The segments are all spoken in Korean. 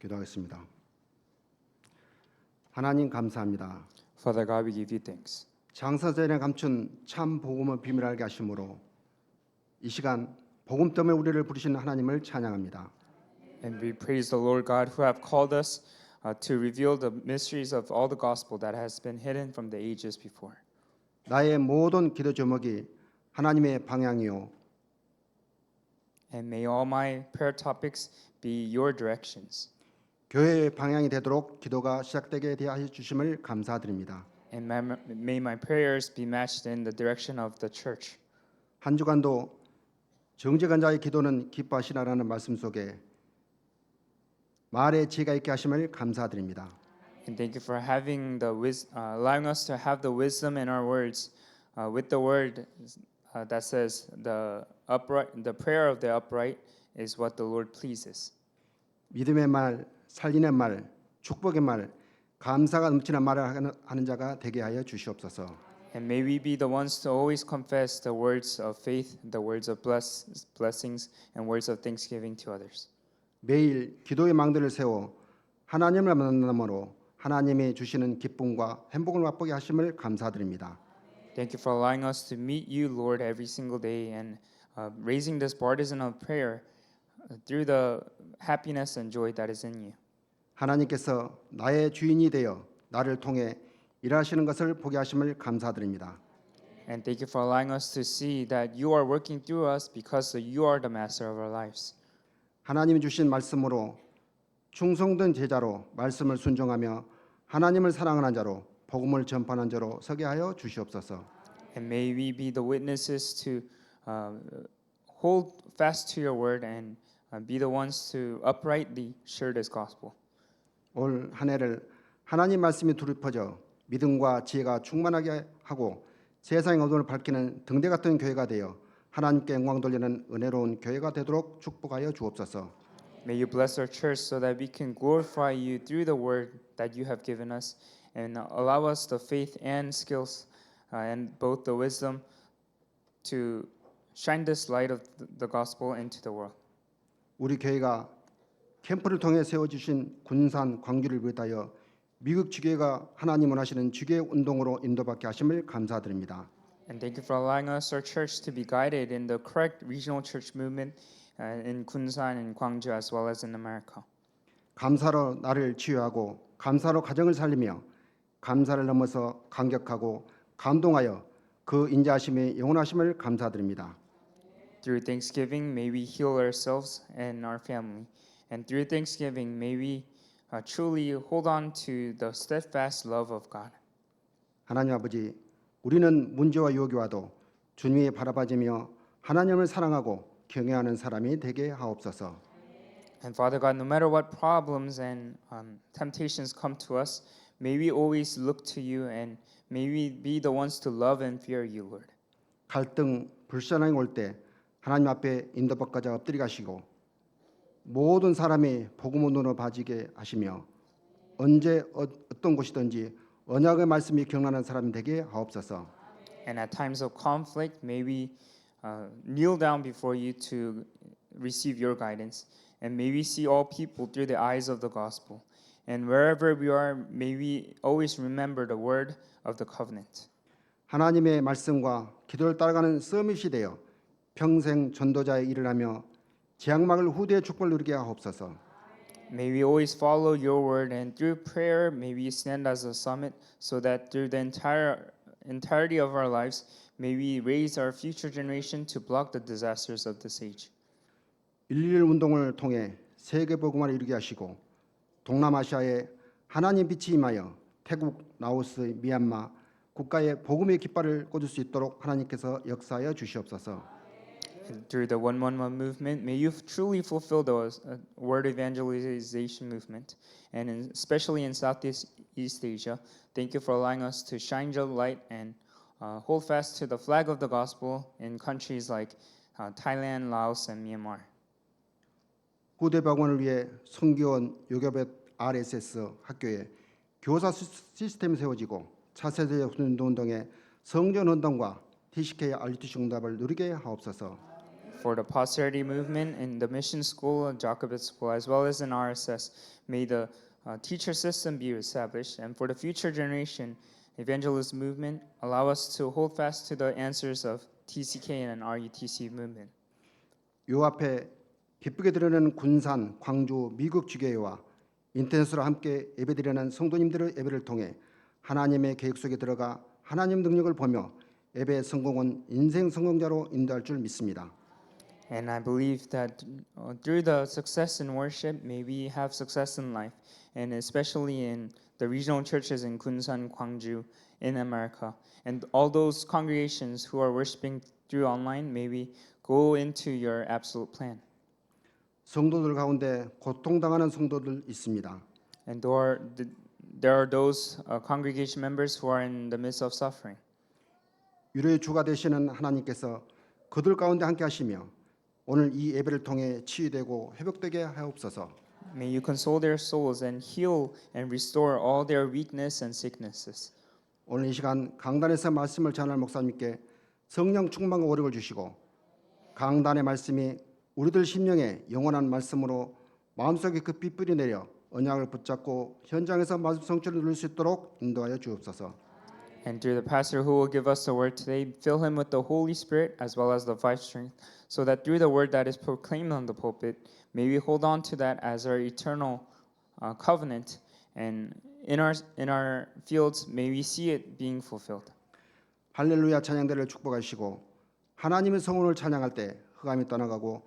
기도하겠습니다. 하나님 감사합니다. Father God, we give you thanks. 장사전에 감춘 참 복음을 비밀 알게 하심으로 이 시간 복음 때문에 우리를 부르신 하나님을 찬양합니다. And we praise the Lord God who have called us uh, to reveal the mysteries of all the gospel that has been hidden from the ages before. 나의 모든 기도 제목이 하나님의 방향이요 And may all my prayer topics be your directions. 교회의 방향이 되도록 기도가 시작되게 대하여 주심을 감사드립니다. And may, may my prayers be matched in the direction of the church. 한 주간도 정직한 자의 기도는 기뻐하시라라는 말씀 속에 말의 지혜가 있게 하심을 감사드립니다. And thank you for having the wis- uh, allowing us to have the wisdom in our words, uh, with the word uh, that says the upright, the prayer of the upright is what the Lord pleases. 믿음의 말, 살리는 말, 축복의 말, 감사가 넘치는 말을 하는- 자가 되게 하여 주시옵소서. And may we be the ones to always confess the words of faith, the words of bless, blessings, and words of thanksgiving to others. 매일 기도의 망대를 세워 하나님을 만남으로 하나님이 주시는 기쁨과 행복을 맛보게 하심을 감사드립니다. Thank you for allowing us to meet you, Lord, every single day and uh, raising this partisan of prayer uh, through the happiness and joy that is in you. 하나님께서 나의 주인이 되어 나를 통해 일하시는 것을 보게 하심을 감사드립니다. And thank you for allowing us to see that you are working through us because you are the master of our lives. 하나님이 주신 말씀으로 충성된 제자로 말씀을 순종하며 하나님을 사랑하는 자로 복음을 전파하는 자로 서게 하여 주시옵소서. And may we be the witnesses to uh, hold fast to your word and uh, be the ones to uprightly share this gospel. 올 한 해를 하나님 말씀이 두루 퍼져 믿음과 지혜가 충만하게 하고 세상의 어둠을 밝히는 등대 같은 교회가 되어 하나님께 영광 돌리는 은혜로운 교회가 되도록 축복하여 주옵소서. May you bless our church so that we can glorify you through the word that you have given us and allow us the faith and skills uh, and both the wisdom to shine this light of th- the gospel into the world. 우리 교회가 캠프를 통해 세워 주신 군산 광주를 비롯하여 미국 주교회가 하나님을 하시는 주교 운동으로 인도받게 하심을 감사드립니다. And thank you for allowing us, our church, to be guided in the correct regional church movement uh, in Kunsan and Gwangju as well as in America. 감사로 나를 치유하고 감사로 가정을 살리며 감사를 넘어서 감격하고 감동하여 그 인자하심의 영원하심을 감사드립니다. Through thanksgiving, may we heal ourselves and our family. And through thanksgiving, may we uh, truly hold on to the steadfast love of God. 하나님 아버지, 우리는 문제와 유혹이 와도 주님이 바라봐지며 하나님을 사랑하고 경외하는 사람이 되게 하옵소서. And Father God, no matter what problems and um, temptations come to us, may we always look to you and may we be the ones to love and fear you, Lord. 갈등, 불편함이 올 때 하나님 앞에 인도받고자 엎드리 가시고 모든 사람이 복음 운동으로 봐지게 하시며 언제 어- 어떤 곳이든지 언약의 말씀이 경나는 사람이 되게 하옵소서. And at times of conflict, may we uh, kneel down before you to receive your guidance. And may we see all people through the eyes of the gospel. And wherever we are, may we always remember the word of the covenant. 하나님의 말씀과 기도를 따라가는 서밋이 되어 평생 전도자의 일을 하며 재앙막을 후대의 축복을 누리게 하옵소서. May we always follow your word, and through prayer, may we stand as a summit, so that through the entire entirety of our lives, may we raise our future generation to block the disasters of this age. 111 운동을 통해 세계 복음화를 이루게 하시고 동남아시아에 하나님 빛이 임하여 태국, 라오스, 미얀마 국가에 복음의 깃발을 꽂을 수 있도록 하나님께서 역사하여 주시옵소서. And through the 111 movement, may you truly fulfill the uh, word evangelization movement, and in, especially in Southeast East Asia. Thank you for allowing us to shine your light and uh, hold fast to the flag of the gospel in countries like uh, Thailand, Laos, and Myanmar. 후대 복음을 위해 성교원 요교벳 RSS 학교에 교사 시- 시스템이 세워지고 차세대 운동 등의 성전 운동과 TCK RUTC 응답을 누리게 하옵소서. For the posterity movement in the mission school and Jacobite school, as well as in RSS. May the uh, teacher system be established, and for the future generation, evangelist movement, allow us to hold fast to the answers of TCK and RUTC movement. 요 앞에 기쁘게 드리는 군산, 광주, 미국 지교회와 인터넷으로 함께 예배드리는 성도님들의 예배를 통해 하나님의 계획 속에 들어가 하나님 능력을 보며 예배 성공은 인생 성공자로 인도할 줄 믿습니다. And I believe that uh, through the success in worship, may we have success in life, and especially in the regional churches in Kunsan, Gwangju, in America, and all those congregations who are worshiping through online, may we go into your absolute plan. 성도들 가운데 고통당하는 성도들 있습니다. And there are, th- there are those uh, congregation members who are in the midst of suffering. 위로의 주가 되시는 하나님께서 그들 가운데 함께 하시며 오늘 이 예배를 통해 치유되고 회복되게 하옵소서. May you console their souls and heal and restore all their weakness and sicknesses. 오늘 이 시간 강단에서 말씀을 전할 목사님께 성령 충만과 오력을 주시고 강단의 말씀이 우리들 심령에 영원한 말씀으로 마음속에 급히 뿌리내려 언약을 붙잡고 현장에서 말씀 성취를 누릴 수 있도록 인도하여 주옵소서. And through the pastor who will give us the word today, fill him with the Holy Spirit as well as the five strength, so that through the word that is proclaimed on the pulpit, may we hold on to that as our eternal uh, covenant, and in our in our fields, may we see it being fulfilled. 할렐루야 찬양대를 축복하시고 하나님의 성원을 찬양할 때 흑암이 떠나가고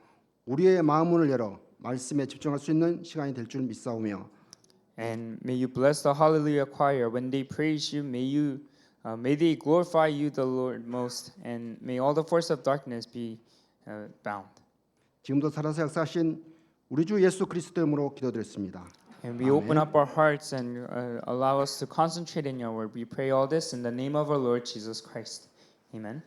우리의 마음문을 열어 말씀에 집중할 수 있는 시간이 될 줄 믿사오며 And may you bless the Hallelujah choir when they praise you. May you, uh, may they glorify you, the Lord, most, and may all the force of darkness be uh, bound. 지금도 살아서 역사하신 우리 주 예수 그리스도 이름으로 기도드렸습니다. And we open up our hearts and uh, allow us to concentrate in your word. We pray all this in the name of our Lord Jesus Christ. Amen.